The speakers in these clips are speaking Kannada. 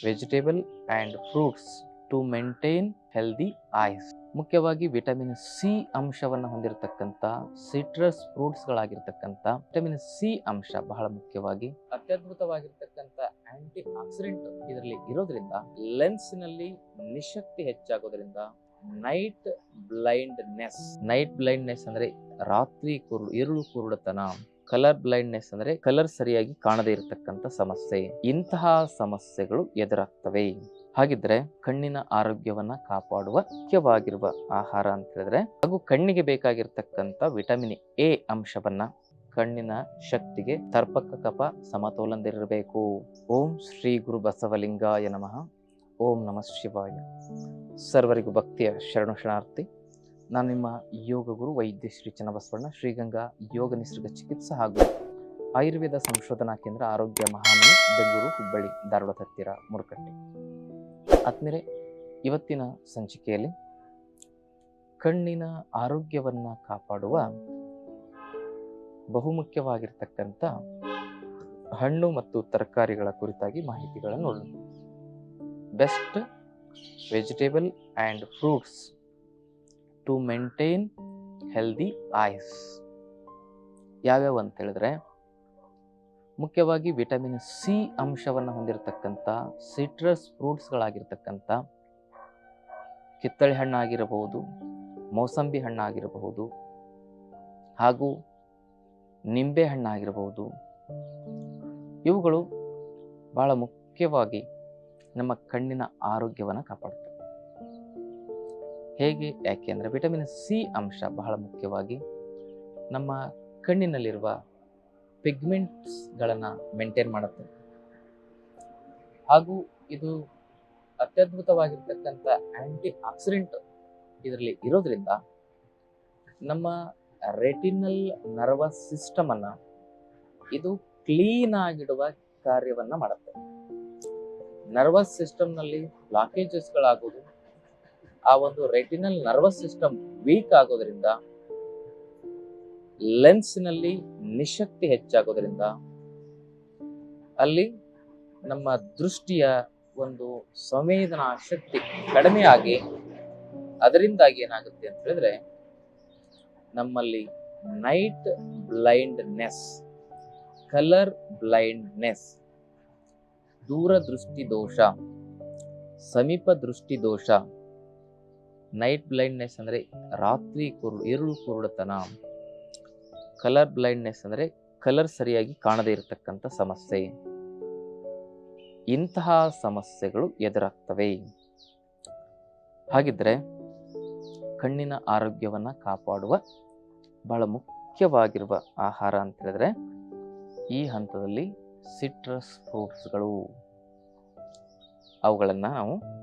Vegetable and fruits to maintain healthy eyes ಮುಖ್ಯವಾಗಿ ವಿಟಮಿನ್ ಸಿ ಅಂಶವನ್ನು ಹೊಂದಿರತಕ್ಕಂಥ ಸಿಟ್ರಸ್ ಫ್ರೂಟ್ಸ್ಗಳಾಗಿರ್ತಕ್ಕಂಥ ವಿಟಮಿನ್ ಸಿ ಅಂಶ ಬಹಳ ಮುಖ್ಯವಾಗಿ ಅತ್ಯದ್ಭುತವಾಗಿರ್ತಕ್ಕಂಥ ಆಂಟಿ ಆಕ್ಸಿಡೆಂಟ್ ಇದರಲ್ಲಿ ಇರೋದ್ರಿಂದ ಲೆನ್ಸ್ನಲ್ಲಿ ನಿಶಕ್ತಿ ಹೆಚ್ಚಾಗೋದ್ರಿಂದ ನೈಟ್ ಬ್ಲೈಂಡ್ನೆಸ್ ನೈಟ್ ಬ್ಲೈಂಡ್ನೆಸ್ ಅಂದ್ರೆ ರಾತ್ರಿ ಕುರು ಇರುಳು ಕುರುಡತನ. ಕಲರ್ ಬ್ಲೈಂಡ್ನೆಸ್ ಅಂದ್ರೆ ಕಲರ್ ಸರಿಯಾಗಿ ಕಾಣದೇ ಇರತಕ್ಕಂತ ಸಮಸ್ಯೆ. ಇಂತಹ ಸಮಸ್ಯೆಗಳು ಎದುರಾಗ್ತವೆ. ಹಾಗಿದ್ರೆ ಕಣ್ಣಿನ ಆರೋಗ್ಯವನ್ನ ಕಾಪಾಡುವ ಮುಖ್ಯವಾಗಿರುವ ಆಹಾರ ಅಂತ ಹೇಳಿದ್ರೆ, ಹಾಗೂ ಕಣ್ಣಿಗೆ ಬೇಕಾಗಿರ್ತಕ್ಕಂಥ ವಿಟಮಿನ್ ಎ ಅಂಶವನ್ನ ಕಣ್ಣಿನ ಶಕ್ತಿಗೆ ತರ್ಪಕ ಕಪ ಸಮತೋಲನದಿರಬೇಕು ಓಂ ಶ್ರೀ ಗುರು ಬಸವಲಿಂಗಾಯ ನಮಃ. ಓಂ ನಮಃ ಶಿವಾಯ. ಸರ್ವರಿಗೂ ಭಕ್ತಿಯ ಶರಣು ಶರಣಾರ್ಥಿ. ನಾನು ನಿಮ್ಮ ಯೋಗ ಗುರು ವೈದ್ಯ ಶ್ರೀ ಚನ್ನಬಸವಣ್ಣ, ಶ್ರೀಗಂಗಾ ಯೋಗ ನಿಸರ್ಗ ಚಿಕಿತ್ಸಾ ಹಾಗೂ ಆಯುರ್ವೇದ ಸಂಶೋಧನಾ ಕೇಂದ್ರ ಆರೋಗ್ಯ ಮಹಾಮನಿ, ಬೆಂಗಳೂರು, ಹುಬ್ಬಳ್ಳಿ, ಧಾರವಾಡ, ಹತ್ತಿರ, ಮುರುಕಟ್ಟೆ. ಆದ್ಮೇಲೆ ಇವತ್ತಿನ ಸಂಚಿಕೆಯಲ್ಲಿ ಕಣ್ಣಿನ ಆರೋಗ್ಯವನ್ನು ಕಾಪಾಡುವ ಬಹುಮುಖ್ಯವಾಗಿರ್ತಕ್ಕಂಥ ಹಣ್ಣು ಮತ್ತು ತರಕಾರಿಗಳ ಕುರಿತಾಗಿ ಮಾಹಿತಿಗಳನ್ನು ನೋಡೋಣ. Best vegetable and fruits to maintain healthy eyes ಯಾವ್ಯಾವ ಅಂತ ಹೇಳಿದ್ರೆ, ಮುಖ್ಯವಾಗಿ ವಿಟಮಿನ್ ಸಿ ಅಂಶವನ್ನು ಹೊಂದಿರತಕ್ಕಂಥ ಸಿಟ್ರಸ್ ಫ್ರೂಟ್ಸ್ಗಳಾಗಿರ್ತಕ್ಕಂಥ ಕಿತ್ತಳೆ ಹಣ್ಣಾಗಿರಬಹುದು, ಮೋಸಂಬಿ ಹಣ್ಣಾಗಿರಬಹುದು ಹಾಗೂ ನಿಂಬೆ ಹಣ್ಣಾಗಿರಬಹುದು. ಇವುಗಳು ಬಹಳ ಮುಖ್ಯವಾಗಿ ನಮ್ಮ ಕಣ್ಣಿನ ಆರೋಗ್ಯವನ್ನು ಕಾಪಾಡುತ್ತವೆ. ಹೇಗೆ, ಯಾಕೆ ಅಂದರೆ ವಿಟಮಿನ್ ಸಿ ಅಂಶ ಬಹಳ ಮುಖ್ಯವಾಗಿ ನಮ್ಮ ಕಣ್ಣಿನಲ್ಲಿರುವ ಪಿಗ್ಮೆಂಟ್ಸ್ಗಳನ್ನು ಮೇಂಟೈನ್ ಮಾಡುತ್ತೆ. ಹಾಗೂ ಇದು ಅತ್ಯದ್ಭುತವಾಗಿರ್ತಕ್ಕಂಥ ಆಂಟಿ ಆಕ್ಸಿಡೆಂಟ್ ಇದರಲ್ಲಿ ಇರೋದ್ರಿಂದ ನಮ್ಮ ರೆಟಿನಲ್ ನರ್ವಸ್ ಸಿಸ್ಟಮನ್ನು ಇದು ಕ್ಲೀನ್ ಆಗಿಡುವ ಕಾರ್ಯವನ್ನು ಮಾಡುತ್ತೆ. ನರ್ವಸ್ ಸಿಸ್ಟಮ್ನಲ್ಲಿ ಬ್ಲಾಕೇಜಸ್ಗಳಾಗೋದು ಆ ಒಂದು ರೆಟಿನಲ್ ನರ್ವಸ್ ಸಿಸ್ಟಮ್ ವೀಕ್ ಆಗೋದ್ರಿಂದ ಲೆನ್ಸ್ನಲ್ಲಿ ನಿಶಕ್ತಿ ಹೆಚ್ಚಾಗೋದ್ರಿಂದ, ಅಲ್ಲಿ ನಮ್ಮ ದೃಷ್ಟಿಯ ಒಂದು ಸಂವೇದನಾ ಶಕ್ತಿ ಕಡಿಮೆ ಆಗಿ ಅದರಿಂದಾಗಿ ಏನಾಗುತ್ತೆ ಅಂತ ಹೇಳಿದ್ರೆ, ನಮ್ಮಲ್ಲಿ ನೈಟ್ ಬ್ಲೈಂಡ್ನೆಸ್ ಕಲರ್ ಬ್ಲೈಂಡ್ನೆಸ್ ದೂರ ದೃಷ್ಟಿ ದೋಷ, ಸಮೀಪ ದೃಷ್ಟಿ ದೋಷ ನೈಟ್ ಬ್ಲೈಂಡ್ನೆಸ್ ಅಂದರೆ ರಾತ್ರಿ ಕುರುಡು, ಇರುಳು ಕುರುಡತನ. ಕಲರ್ ಬ್ಲೈಂಡ್ನೆಸ್ ಅಂದರೆ ಕಲರ್ ಸರಿಯಾಗಿ ಕಾಣದೇ ಇರತಕ್ಕಂಥ ಸಮಸ್ಯೆ. ಇಂತಹ ಸಮಸ್ಯೆಗಳು ಎದುರಾಗ್ತವೆ. ಹಾಗಿದ್ರೆ ಕಣ್ಣಿನ ಆರೋಗ್ಯವನ್ನು ಕಾಪಾಡುವ ಬಹಳ ಮುಖ್ಯವಾಗಿರುವ ಆಹಾರ ಅಂತ ಹೇಳಿದ್ರೆ ಈ ಹಂತದಲ್ಲಿ ಸಿಟ್ರಸ್ ಫ್ರೂಟ್ಸ್ಗಳು ಅವುಗಳನ್ನು ನಾವು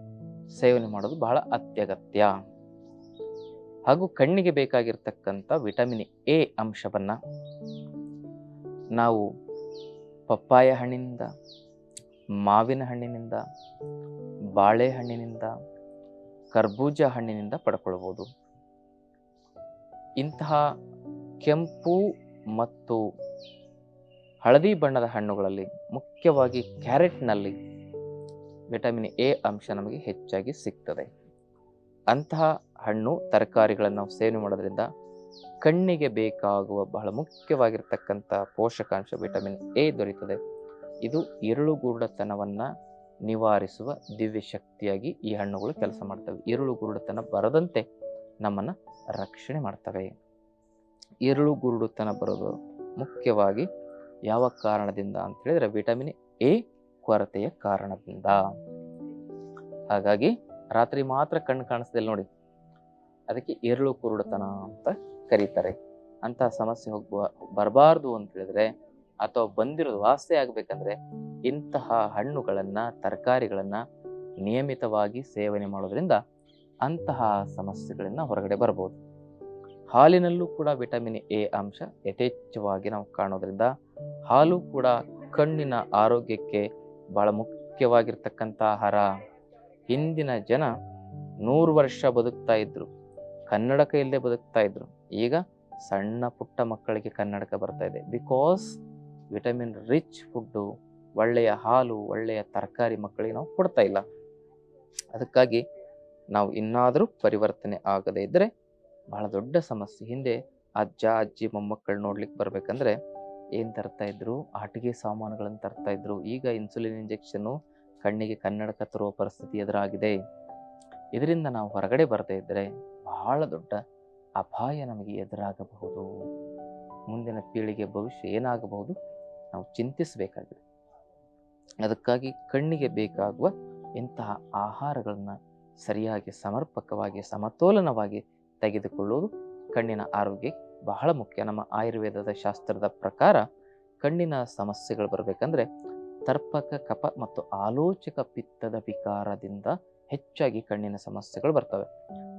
ಸೇವನೆ ಮಾಡೋದು ಬಹಳ ಅತ್ಯಗತ್ಯ. ಹಾಗೂ ಕಣ್ಣಿಗೆ ಬೇಕಾಗಿರ್ತಕ್ಕಂಥ ವಿಟಮಿನ್ ಎ ಅಂಶವನ್ನು ನಾವು ಪಪ್ಪಾಯ ಹಣ್ಣಿನಿಂದ, ಮಾವಿನ ಹಣ್ಣಿನಿಂದ ಬಾಳೆಹಣ್ಣಿನಿಂದ ಕರ್ಬೂಜ ಹಣ್ಣಿನಿಂದ ಪಡ್ಕೊಳ್ಬೋದು. ಇಂತಹ ಕೆಂಪು ಮತ್ತು ಹಳದಿ ಬಣ್ಣದ ಹಣ್ಣುಗಳಲ್ಲಿ ಮುಖ್ಯವಾಗಿ ಕ್ಯಾರೆಟ್ನಲ್ಲಿ ವಿಟಮಿನ್ ಎ ಅಂಶ ನಮಗೆ ಹೆಚ್ಚಾಗಿ ಸಿಗ್ತದೆ. ಅಂತಹ ಹಣ್ಣು, ತರಕಾರಿಗಳನ್ನು ನಾವು ಸೇವನೆ ಮಾಡೋದ್ರಿಂದ ಕಣ್ಣಿಗೆ ಬೇಕಾಗುವ ಬಹಳ ಮುಖ್ಯವಾಗಿರ್ತಕ್ಕಂಥ ಪೋಷಕಾಂಶ ವಿಟಮಿನ್ ಎ ದೊರೆಯುತ್ತದೆ. ಇದು ಇರುಳುಗೂಡತನವನ್ನ ನಿವಾರಿಸುವ ದಿವ್ಯ ಶಕ್ತಿಯಾಗಿ ಈ ಹಣ್ಣುಗಳು ಕೆಲಸ ಮಾಡ್ತವೆ. ಇರುಳುಗುರುಡುತನ ಬರದಂತೆ ನಮ್ಮನ್ನು ರಕ್ಷಣೆ ಮಾಡ್ತವೆ. ಇರುಳುಗುರುಡುತನ ಬರೋದು ಮುಖ್ಯವಾಗಿ ಯಾವ ಕಾರಣದಿಂದ ಅಂತ ಹೇಳಿದ್ರೆ ವಿಟಮಿನ್ ಎ ಕೊರತೆಯ ಕಾರಣದಿಂದ. ಹಾಗಾಗಿ ರಾತ್ರಿ ಮಾತ್ರ ಕಣ್ಣು ಕಾಣಿಸ್ದಿಲ್ಲ ನೋಡಿ. ಅದಕ್ಕೆ ಇರುಳು ಕುರುಡತನ ಅಂತ ಕರೀತಾರೆ. ಅಂತಹ ಸಮಸ್ಯೆ ಹೋಗುವ ಬರಬಾರ್ದು ಅಂತ ಹೇಳಿದ್ರೆ ಅಥವಾ ಬಂದಿರೋದು ವಾಸ್ತೆ ಆಗ್ಬೇಕಂದ್ರೆ ಇಂತಹ ಹಣ್ಣುಗಳನ್ನ, ತರಕಾರಿಗಳನ್ನ ನಿಯಮಿತವಾಗಿ ಸೇವನೆ ಮಾಡೋದ್ರಿಂದ ಅಂತಹ ಸಮಸ್ಯೆಗಳನ್ನ ಹೊರಗಡೆ ಬರ್ಬೋದು. ಹಾಲಿನಲ್ಲೂ ಕೂಡ ವಿಟಮಿನ್ ಎ ಅಂಶ ಯಥೇಚ್ಛವಾಗಿ ನಾವು ಕಾಣೋದ್ರಿಂದ ಹಾಲು ಕೂಡ ಕಣ್ಣಿನ ಆರೋಗ್ಯಕ್ಕೆ ಬಹಳ ಮುಖ್ಯವಾಗಿರ್ತಕ್ಕಂಥ ಆಹಾರ. ಹಿಂದಿನ ಜನ ನೂರು ವರ್ಷ ಬದುಕ್ತಾ ಇದ್ರು. ಕನ್ನಡಕ ಇಲ್ಲದೆ ಬದುಕ್ತಾ ಇದ್ರು. ಈಗ ಸಣ್ಣ ಪುಟ್ಟ ಮಕ್ಕಳಿಗೆ ಕನ್ನಡಕ ಬರ್ತಾ ಇದೆ. ಬಿಕಾಸ್ ವಿಟಮಿನ್ ರಿಚ್ ಫುಡ್ಡು ಒಳ್ಳೆಯ ಹಾಲು, ಒಳ್ಳೆಯ ತರಕಾರಿ ಮಕ್ಕಳಿಗೆ ನಾವು ಕೊಡ್ತಾ ಇಲ್ಲ. ಅದಕ್ಕಾಗಿ ನಾವು ಇನ್ನಾದರೂ ಪರಿವರ್ತನೆ ಆಗದೇ ಇದ್ದರೆ ಬಹಳ ದೊಡ್ಡ ಸಮಸ್ಯೆ. ಹಿಂದೆ ಅಜ್ಜ, ಅಜ್ಜಿ, ಮೊಮ್ಮಕ್ಕಳು ನೋಡ್ಲಿಕ್ಕೆ ಬರ್ಬೇಕಂದ್ರೆ ಏನು ತರ್ತಾ ಇದ್ರು? ಆಟಿಕೆ ಸಾಮಾನುಗಳನ್ನು ತರ್ತಾ ಇದ್ರು. ಈಗ ಇನ್ಸುಲಿನ್ ಇಂಜೆಕ್ಷನ್ನು ಕಣ್ಣಿಗೆ ಕನ್ನಡಕ ತರುವ ಪರಿಸ್ಥಿತಿ ಎದುರಾಗಿದೆ. ಇದರಿಂದ ನಾವು ಹೊರಗಡೆ ಬರ್ತಾ ಇದ್ದರೆ ಬಹಳ ದೊಡ್ಡ ಅಪಾಯ ನಮಗೆ ಎದುರಾಗಬಹುದು. ಮುಂದಿನ ಪೀಳಿಗೆ ಭವಿಷ್ಯ ಏನಾಗಬಹುದು? ನಾವು ಚಿಂತಿಸಬೇಕಾಗಿದೆ. ಅದಕ್ಕಾಗಿ ಕಣ್ಣಿಗೆ ಬೇಕಾಗುವ ಇಂತಹ ಆಹಾರಗಳನ್ನು ಸರಿಯಾಗಿ ಸಮರ್ಪಕವಾಗಿ, ಸಮತೋಲನವಾಗಿ ತೆಗೆದುಕೊಳ್ಳುವುದು ಕಣ್ಣಿನ ಆರೋಗ್ಯ ಬಹಳ ಮುಖ್ಯ. ನಮ್ಮ ಆಯುರ್ವೇದದ ಶಾಸ್ತ್ರದ ಪ್ರಕಾರ ಕಣ್ಣಿನ ಸಮಸ್ಯೆಗಳು ಬರಬೇಕಂದ್ರೆ ತರ್ಪಕ, ಕಪ ಮತ್ತು ಆಲೋಚಕ ಪಿತ್ತದ ವಿಕಾರದಿಂದ ಹೆಚ್ಚಾಗಿ ಕಣ್ಣಿನ ಸಮಸ್ಯೆಗಳು ಬರ್ತವೆ.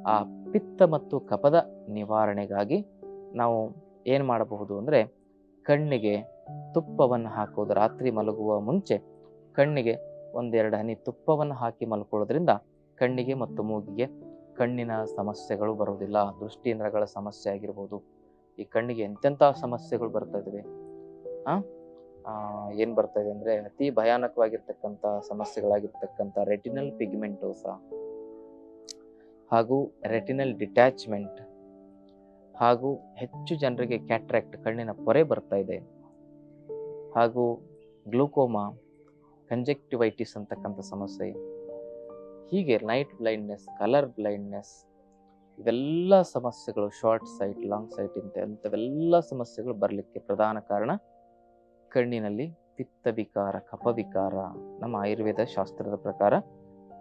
ಆ ಪಿತ್ತ ಮತ್ತು ಕಪದ ನಿವಾರಣೆಗಾಗಿ ನಾವು ಏನು ಮಾಡಬಹುದು ಅಂದರೆ ಕಣ್ಣಿಗೆ ತುಪ್ಪವನ್ನು ಹಾಕೋದು ರಾತ್ರಿ ಮಲಗುವ ಮುಂಚೆ ಕಣ್ಣಿಗೆ ಒಂದೆರಡು ಹನಿ ತುಪ್ಪವನ್ನು ಹಾಕಿ ಮಲ್ಕೊಳ್ಳೋದ್ರಿಂದ ಕಣ್ಣಿಗೆ ಮತ್ತು ಮೂಗಿಗೆ ಕಣ್ಣಿನ ಸಮಸ್ಯೆಗಳು ಬರುವುದಿಲ್ಲ. ದೃಷ್ಟಿಯಿಂದಗಳ ಸಮಸ್ಯೆ ಆಗಿರ್ಬೋದು ಈ ಕಣ್ಣಿಗೆ ಎಂತೆಂಥ ಸಮಸ್ಯೆಗಳು ಬರ್ತಾ ಇದಾವೆ? ಆ? ಏನು ಬರ್ತಾ ಇದೆ ಅಂದರೆ ಅತಿ ಭಯಾನಕವಾಗಿರ್ತಕ್ಕಂಥ ಸಮಸ್ಯೆಗಳಾಗಿರ್ತಕ್ಕಂಥ ರೆಟಿನಲ್ ಪಿಗ್ಮೆಂಟೋಸ ಹಾಗೂ ರೆಟಿನಲ್ ಡಿಟ್ಯಾಚ್ಮೆಂಟ್. ಹಾಗೂ ಹೆಚ್ಚು ಜನರಿಗೆ ಕ್ಯಾಟ್ರಾಕ್ಟ್ ಕಣ್ಣಿನ ಪೊರೆ ಬರ್ತಾ ಇದೆ. ಹಾಗೂ ಗ್ಲೂಕೋಮಾ, ಕಂಜೆಕ್ಟಿವೈಟಿಸ್ ಅಂತಕ್ಕಂಥ ಸಮಸ್ಯೆ. ಹೀಗೆ ನೈಟ್ ಬ್ಲೈಂಡ್ನೆಸ್, ಕಲರ್ ಬ್ಲೈಂಡ್ನೆಸ್ ಇವೆಲ್ಲ ಸಮಸ್ಯೆಗಳು ಶಾರ್ಟ್ ಸೈಟ್ ಲಾಂಗ್ ಸೈಟ್ ಇಂತ ಅಂಥವೆಲ್ಲ ಸಮಸ್ಯೆಗಳು ಬರಲಿಕ್ಕೆ ಪ್ರಧಾನ ಕಾರಣ ಕಣ್ಣಿನಲ್ಲಿ ಪಿತ್ತ ವಿಕಾರ ಕಪವಿಕಾರ. ನಮ್ಮ ಆಯುರ್ವೇದ ಶಾಸ್ತ್ರದ ಪ್ರಕಾರ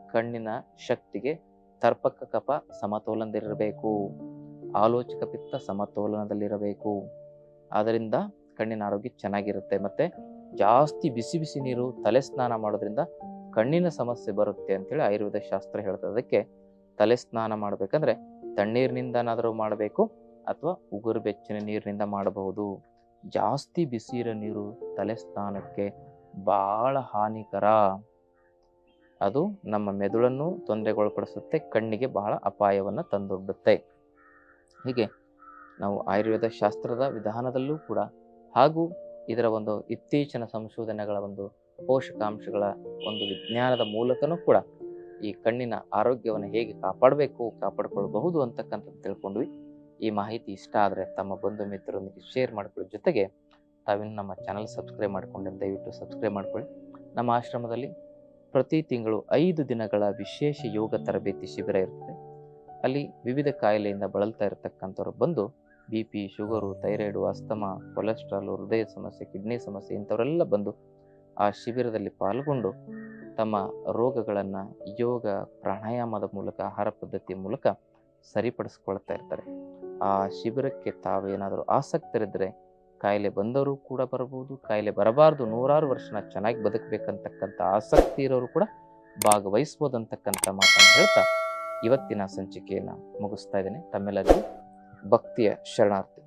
ಕಣ್ಣಿನ ಶಕ್ತಿಗೆ ತರ್ಪಕ ಕಪ ಸಮತೋಲನದಲ್ಲಿರಬೇಕು. ಆಲೋಚಕ ಪಿತ್ತ ಸಮತೋಲನದಲ್ಲಿರಬೇಕು. ಆದ್ದರಿಂದ ಕಣ್ಣಿನ ಆರೋಗ್ಯ ಚೆನ್ನಾಗಿರುತ್ತೆ. ಮತ್ತು ಜಾಸ್ತಿ ಬಿಸಿ ಬಿಸಿ ನೀರು, ತಲೆ ಸ್ನಾನ ಮಾಡೋದ್ರಿಂದ ಕಣ್ಣಿನ ಸಮಸ್ಯೆ ಬರುತ್ತೆ ಅಂತೇಳಿ ಆಯುರ್ವೇದ ಶಾಸ್ತ್ರ ಹೇಳ್ತದೆ. ಅದಕ್ಕೆ ತಲೆ ಸ್ನಾನ ಮಾಡಬೇಕಂದ್ರೆ ತಣ್ಣೀರಿನಿಂದನಾದರೂ ಮಾಡಬೇಕು ಅಥವಾ ಉಗುರು ಬೆಚ್ಚಿನ ನೀರಿನಿಂದ ಮಾಡಬಹುದು. ಜಾಸ್ತಿ ಬಿಸಿ ನೀರು ತಲೆ ಸ್ನಾನಕ್ಕೆ ಬಹಳ ಹಾನಿಕರ. ಅದು ನಮ್ಮ ಮೆದುಳನ್ನು ತೊಂದರೆಗೊಳಪಡಿಸುತ್ತೆ, ಕಣ್ಣಿಗೆ ಬಹಳ ಅಪಾಯವನ್ನು ತಂದೊಡ್ಡುತ್ತೆ. ಹೀಗೆ ನಾವು ಆಯುರ್ವೇದ ಶಾಸ್ತ್ರದ ವಿಧಾನದಲ್ಲೂ ಕೂಡ ಹಾಗೂ ಇದರ ಒಂದು ಇತ್ತೀಚಿನ ಸಂಶೋಧನೆಗಳ ಒಂದು ಪೋಷಕಾಂಶಗಳ ಒಂದು ವಿಜ್ಞಾನದ ಮೂಲಕನೂ ಕೂಡ ಈ ಕಣ್ಣಿನ ಆರೋಗ್ಯವನ್ನು ಹೇಗೆ ಕಾಪಾಡಬೇಕು ಕಾಪಾಡಿಕೊಳ್ಳಬಹುದು ಅಂತಕ್ಕಂಥದ್ದು ತಿಳ್ಕೊಂಡ್ವಿ. ಈ ಮಾಹಿತಿ ಇಷ್ಟ ಆದರೆ ತಮ್ಮ ಬಂಧು ಮಿತ್ರರೊಂದಿಗೆ ಶೇರ್ ಮಾಡಿಕೊಳ್ಳಿ ಜೊತೆಗೆ ತಾವಿನ ನಮ್ಮ ಚಾನಲ್ ಸಬ್ಸ್ಕ್ರೈಬ್ ಮಾಡ್ಕೊಂಡು ದಯವಿಟ್ಟು ಸಬ್ಸ್ಕ್ರೈಬ್ ಮಾಡ್ಕೊಳ್ಳಿ. ನಮ್ಮ ಆಶ್ರಮದಲ್ಲಿ ಪ್ರತಿ ತಿಂಗಳು ಐದು ದಿನಗಳ ವಿಶೇಷ ಯೋಗ ತರಬೇತಿ ಶಿಬಿರ ಇರ್ತದೆ. ಅಲ್ಲಿ ವಿವಿಧ ಕಾಯಿಲೆಯಿಂದ ಬಳಲ್ತಾ ಇರತಕ್ಕಂಥವ್ರು ಬಂದು B P, sugar, thyroid, asthma, cholesterol, ಹೃದಯ ಸಮಸ್ಯೆ, ಕಿಡ್ನಿ ಸಮಸ್ಯೆ ಇಂಥವರೆಲ್ಲ ಬಂದು ಆ ಶಿಬಿರದಲ್ಲಿ ಪಾಲ್ಗೊಂಡು ತಮ್ಮ ರೋಗಗಳನ್ನು ಯೋಗ ಪ್ರಾಣಾಯಾಮದ ಮೂಲಕ, ಆಹಾರ ಪದ್ಧತಿಯ ಮೂಲಕ ಸರಿಪಡಿಸ್ಕೊಳ್ತಾ ಇರ್ತಾರೆ. ಆ ಶಿಬಿರಕ್ಕೆ ತಾವೇನಾದರೂ ಆಸಕ್ತರಿದ್ದರೆ ಕಾಯಿಲೆ ಬಂದವರು ಕೂಡ ಬರಬಹುದು, ಕಾಯಿಲೆ ಬರಬಾರ್ದು, ನೂರಾರು ವರ್ಷನ ಚೆನ್ನಾಗಿ ಬದುಕಬೇಕಂತಕ್ಕಂಥ ಆಸಕ್ತಿ ಇರೋರು ಕೂಡ ಭಾಗವಹಿಸ್ಬೋದು ಅಂತಕ್ಕಂಥ ಮಾತನ್ನು ಹೇಳ್ತಾ ಇವತ್ತಿನ ಸಂಚಿಕೆಯನ್ನು ಮುಗಿಸ್ತಾ ಇದ್ದೇನೆ. ತಮ್ಮೆಲ್ಲರಿಗೂ ಭಕ್ತಿಯ ಶರಣಾರ್ಥಿ.